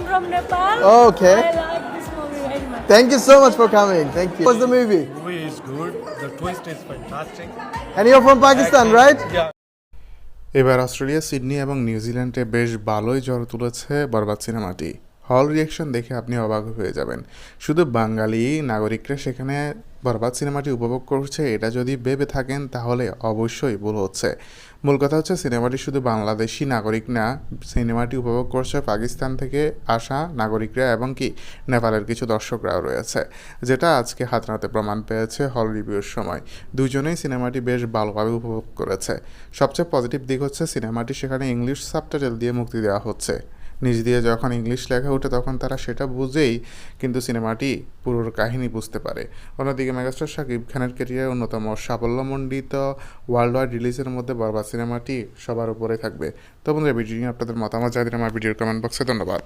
I'm from Nepal. Okay. I like this movie very much. Thank you so much for coming. Thank you. What's the movie? movie is good. The twist is fantastic. And you're from Pakistan, right? Yeah. এবার Australia Sydney এবং নিউজিল্যান্ডে বেশ ভালোই জ্বর তুলেছে বরবাদ সিনেমাটি হল reaction দেখে আপনি অবাক হয়ে যাবেন শুধু বাঙালি নাগরিকরা সেখানে বরবাদ সিনেমাটি উপভোগ করছে, এটা যদি ভেবে থাকেন তাহলে অবশ্যই ভুল হচ্ছে। মূল কথা হচ্ছে, সিনেমাটি শুধু বাংলাদেশি নাগরিক না, সিনেমাটি উপভোগ করছে পাকিস্তান থেকে আসা নাগরিকরা এবং কি নেপালের কিছু দর্শকরাও রয়েছে, যেটা আজকে হাতনাতে প্রমাণ পেয়েছে হল রিভিউর সময়। দুজনেই সিনেমাটি বেশ ভালোভাবে উপভোগ করেছে। সবচেয়ে পজিটিভ দিক হচ্ছে, সিনেমাটি সেখানে ইংলিশ সাবটাইটেল দিয়ে মুক্তি দেওয়া হচ্ছে। নিজ দিয়ে যখন ইংলিশ লেখা ওঠে, তখন তারা সেটা বুঝেই কিন্তু সিনেমাটি পুরোর কাহিনী বুঝতে পারে। অন্যদিকে মেগাস্টার শাকিব খানের ক্যারিয়ার অন্যতম সাফল্যমণ্ডিত ওয়ার্ল্ড ওয়াইড রিলিজের মধ্যে বারবার সিনেমাটি সবার উপরে থাকবে। তো বন্ধুরা ভিডিও নিয়ে আপনাদের মতামত জানিয়ে আমার ভিডিওর কমেন্ট বক্সে ধন্যবাদ।